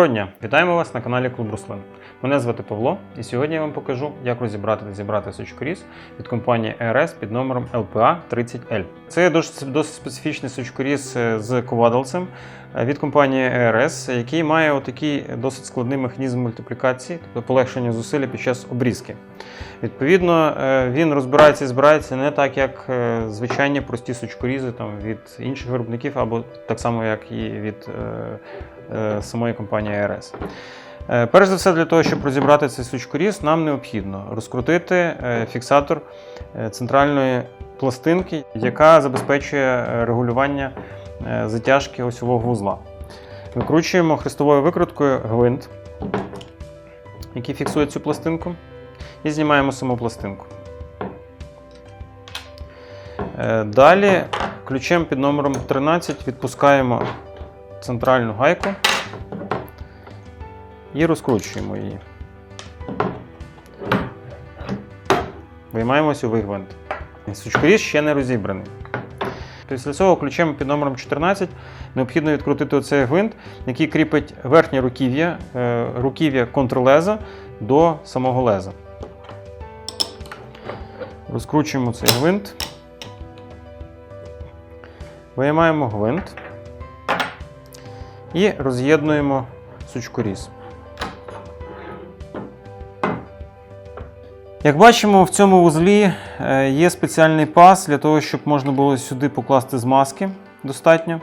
Доброго дня! Вітаємо вас на каналі Клуб Руслин. Мене звати Павло, і сьогодні я вам покажу, як розібрати та зібрати сучкоріз від компанії ERS під номером LPA 30L. Це досить, специфічний сучкоріз е, з ковадалцем від компанії ERS, який має отакий досить складний механізм мультиплікації, тобто полегшення зусилля під час обрізки. Відповідно, е, він розбирається і збирається не так, як е, звичайні прості сучкорізи там, від інших виробників, або так само, як і від е, е, самої компанії ARS. Е, Перш за все, для того, щоб розібрати цей сучкоріз, нам необхідно розкрутити е, фіксатор е, центральної пластинки, яка забезпечує е, регулювання е, затяжки осьового вузла. Викручуємо хрестовою викруткою гвинт, який фіксує цю пластинку, і знімаємо саму пластинку. Е, Далі ключем під номером 13 відпускаємо центральну гайку і розкручуємо її. Виймаємо сюди гвинт. Сучкоріз ще не розібраний. Після цього ключем під номером 14 необхідно відкрутити оцей гвинт, який кріпить верхнє руків'я, е, руків'я контрлеза до самого леза. Розкручуємо цей гвинт. Виймаємо гвинт і роз'єднуємо сучкоріз. Як бачимо, в цьому вузлі е, є спеціальний пас для того, щоб можна було сюди покласти змазки достатньо.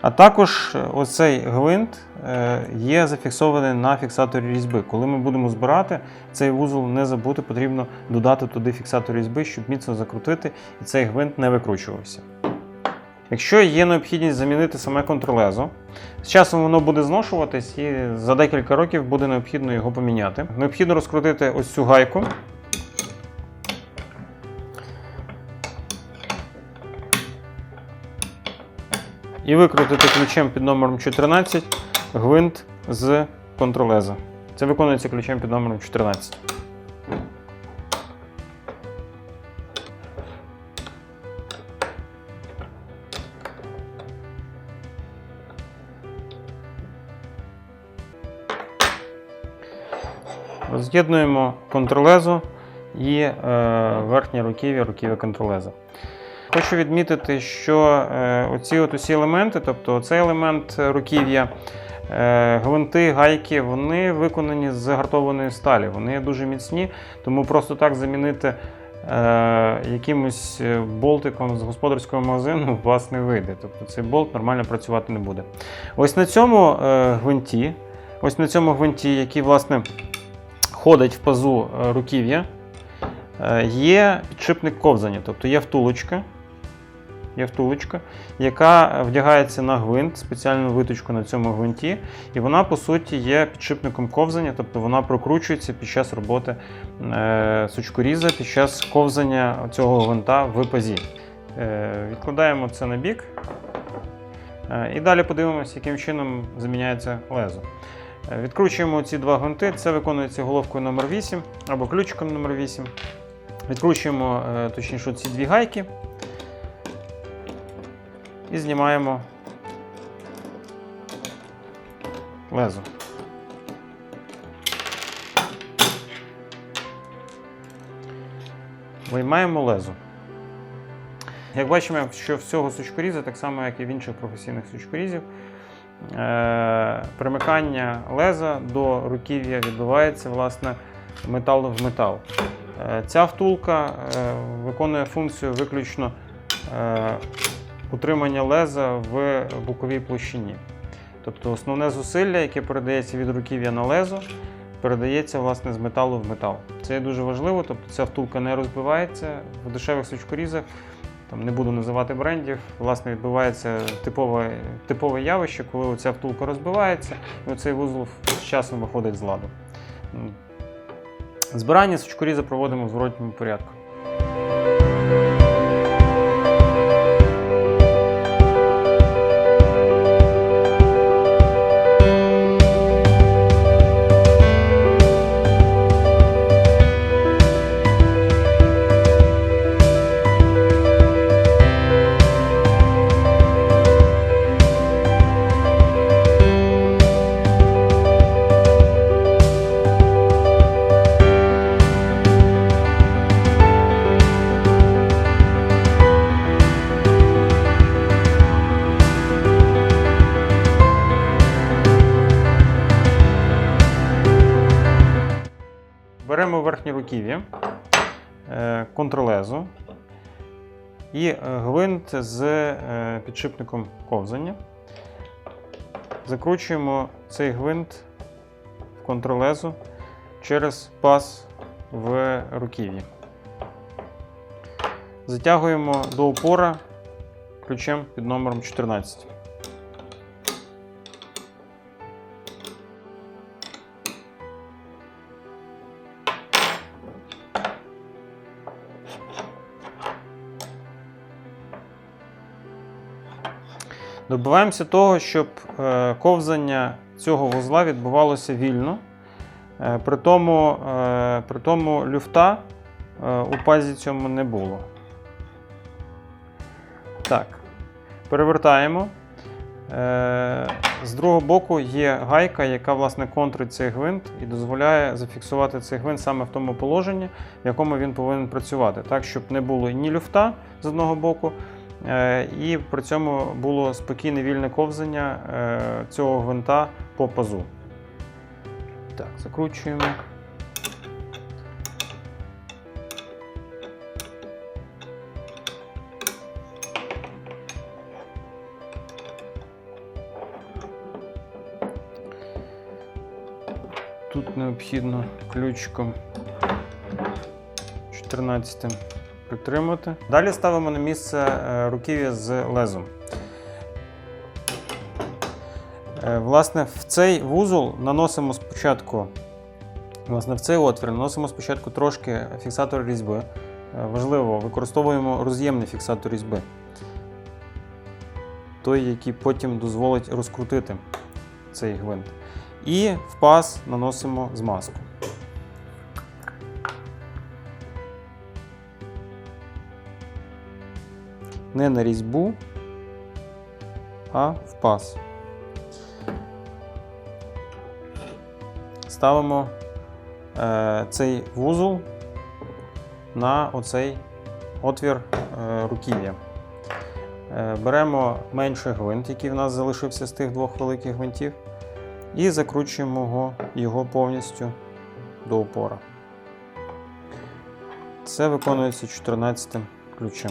А також е, оцей гвинт е, є зафіксований на фіксаторі різьби. Коли ми будемо збирати цей вузол, не забути, потрібно додати туди фіксатор різьби, щоб міцно закрутити і цей гвинт не викручувався. Якщо є необхідність замінити саме контролезо, з часом воно буде зношуватись і за декілька років буде необхідно його поміняти. Необхідно розкрутити ось цю гайку. І викрутити ключем під номером 14 гвинт з контролеза. Це виконується ключем під номером 14. Роз'єднуємо контролезо і е, верхнє руків'я, руків'я контролеза. Хочу відмітити, що е, оці от усі елементи, тобто цей елемент руків'я, е, гвинти, гайки, вони виконані з гартованої сталі. Вони дуже міцні, тому просто так замінити е, якимось болтиком з господарського магазину вас не вийде. Тобто цей болт нормально працювати не буде. Ось на цьому гвинті, ось на цьому гвинті, який власне ходить в пазу руків'я, є підшипник ковзання, тобто є втулочка, є втулочка, яка вдягається на гвинт, спеціальну виточку на цьому гвинті, і вона, по суті, є підшипником ковзання, тобто вона прокручується під час роботи е, сучкоріза, під час ковзання цього гвинта в пазі. Е, Відкладаємо це на бік. Е, І далі подивимося, яким чином заміняється лезо. Відкручуємо ці два гвинти. Це виконується головкою номер 8 або ключиком номер 8 Відкручуємо точніше ці дві гайки і знімаємо лезо. Виймаємо лезо. Як бачимо, що в цього сучкоріза, так само як і в інших професійних сучкорізів, е, примикання леза до руків'я відбувається власне метал в метал. Е, Ця втулка е, виконує функцію виключно утримання леза в боковій площині. Тобто основне зусилля, яке передається від руків'я на лезо, передається власне з металу в метал. Це є дуже важливо, тобто ця втулка не розбивається в дешевих сучкорізах. Там не буду називати брендів. Власне, відбувається типове, типове явище, коли ця втулка розбивається, і цей вузол з часом виходить з ладу. Збирання сучкоріза проводимо в зворотньому порядку. Руків'я, е, контролезу і е, гвинт з е, підшипником ковзання. Закручуємо цей гвинт в контролезу через паз в руків'ї. Затягуємо до упора ключем під номером 14. Добиваємося того, щоб е, ковзання цього вузла відбувалося вільно. Е, При тому, е, при тому люфта у пазі цьому не було. Так, перевертаємо. З другого боку є гайка, яка власне контрить цей гвинт і дозволяє зафіксувати цей гвинт саме в тому положенні, в якому він повинен працювати, так, щоб не було ні люфта з одного боку, і при цьому було спокійне вільне ковзання е, цього гвинта по пазу. Так, закручуємо. Тут необхідно ключиком 14 притримати. Далі ставимо на місце е, руків'я з лезом. Е, Власне, в цей вузол наносимо спочатку, власне, в цей отвір наносимо спочатку трошки фіксатор різьби. Е, Важливо, використовуємо роз'ємний фіксатор різьби. Той, який потім дозволить розкрутити цей гвинт. І в паз наносимо змазку. Не на різьбу, а в паз. Ставимо е, цей вузол на оцей отвір е, руків'я. Е, беремо менший гвинт, який в нас залишився з тих двох великих гвинтів, і закручуємо його, його повністю до упора. Це виконується 14 ключем.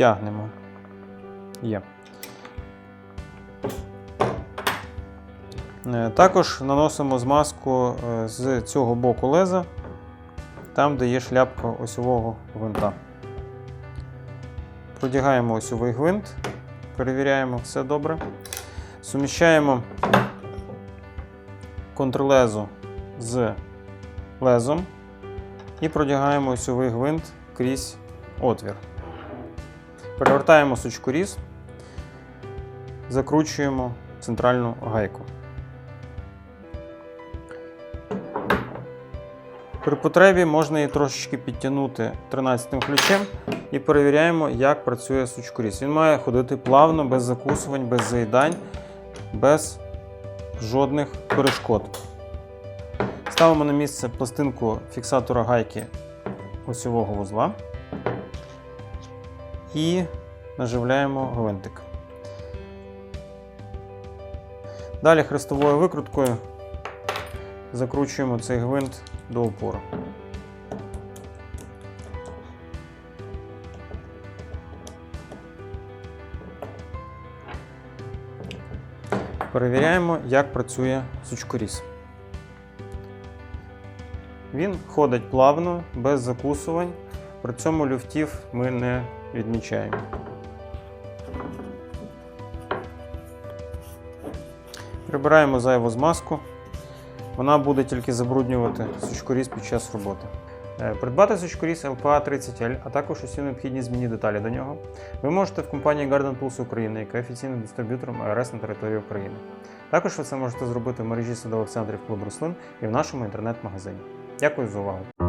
Підтягнемо. Є. Е, Також наносимо змазку е, з цього боку леза, там, де є шляпка осьового гвинта. Продягаємо осьовий гвинт, перевіряємо, все добре. Суміщаємо контрлезу з лезом і продягаємо осьовий гвинт крізь отвір. Перевертаємо сучкоріз, закручуємо центральну гайку. При потребі можна її трошечки підтягнути 13 ключем і перевіряємо, як працює сучкоріз. Він має ходити плавно, без закусувань, без заїдань, без жодних перешкод. Ставимо на місце пластинку фіксатора гайки осьового вузла і наживляємо гвинтик. Далі хрестовою викруткою закручуємо цей гвинт до опору. Перевіряємо, як працює сучкоріз. Він ходить плавно, без закусувань, при цьому люфтів ми не відмічаємо. Прибираємо зайву змазку. Вона буде тільки забруднювати сучкоріз під час роботи. Е, Придбати сучкоріз LPA 30L, а також усі необхідні змінні деталі до нього, ви можете в компанії Garden Tools України, яка є офіційним дистриб'ютором АРС на території України. Також ви це можете зробити в мережі садових центрів клуб рослин і в нашому інтернет-магазині. Дякую за увагу!